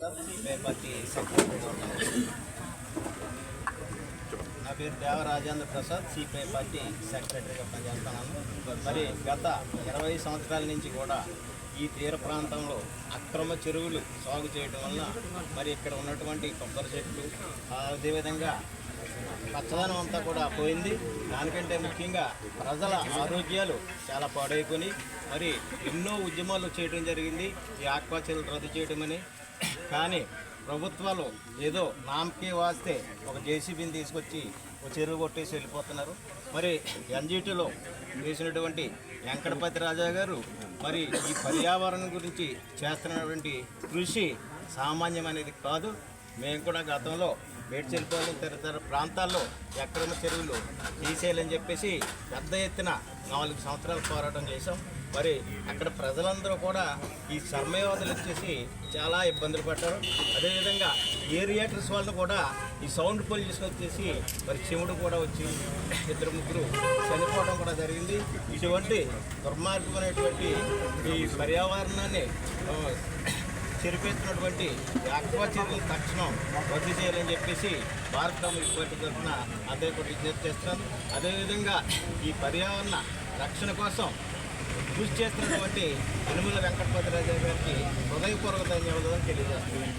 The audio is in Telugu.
సెక్రటరీ నా పేరు దేవ రాజేంద్ర ప్రసాద్ సిపిఐ పార్టీ సెక్రటరీగా పనిచేస్తున్నాను మరి గత ఇరవై సంవత్సరాల నుంచి కూడా ఈ తీర ప్రాంతంలో అక్రమ చెరువులు సాగు చేయడం వలన మరి ఇక్కడ ఉన్నటువంటి కొబ్బరి చెట్లు అదేవిధంగా పచ్చదనం అంతా కూడా పోయింది. దానికంటే ముఖ్యంగా ప్రజల ఆరోగ్యాలు చాలా పాడైపోయి మరి ఎన్నో ఉద్యమాలు చేయడం జరిగింది. ఈ ఆక్వాచర్లు రద్దు రద్దు అని కానీ ప్రభుత్వాలు ఏదో నామకే వాస్తే ఒక జేసీబీని తీసుకొచ్చి ఒక చెరువు కొట్టేసి వెళ్ళిపోతున్నారు. మరి ఎన్జిటిలో వేసినటువంటి వెంకటపతి రాజా గారు మరి ఈ పర్యావరణం గురించి చేస్తున్నటువంటి కృషి సామాన్యమనేది కాదు. మేము కూడా గతంలో మేడ్చెల్లిపోయిన తదితర ప్రాంతాల్లో అక్రమ చెరువులు తీసేయాలని చెప్పేసి పెద్ద ఎత్తున నాలుగు సంవత్సరాలు పోరాటం చేశాం. మరి అక్కడ ప్రజలందరూ కూడా ఈ సర్మయోధులు వచ్చేసి చాలా ఇబ్బందులు పడ్డారు. అదేవిధంగా ఏరియాటర్స్ వాళ్ళు కూడా ఈ సౌండ్ పొల్యూషన్ వచ్చేసి మరి చెవుడు కూడా వచ్చి ఇద్దరు ముగ్గురు చనిపోవడం కూడా జరిగింది. ఇటువంటి దుర్మార్గమైనటువంటి ఈ పర్యావరణాన్ని చెరిపేస్తున్నటువంటి అక్వా చర్యలు తక్షణం రద్దు చేయాలని చెప్పేసి భారత కమ్యూనిస్ట్ పార్టీ తరఫున అందరికీ కూడా విజ్ఞప్తి చేస్తున్నాను. అదేవిధంగా ఈ పర్యావరణ రక్షణ కోసం కృషి చేస్తున్నటువంటి యనుమల వెంకటపతి రాజు గారికి హృదయపూర్వక ధన్యవాదాలు తెలియజేస్తున్నాను.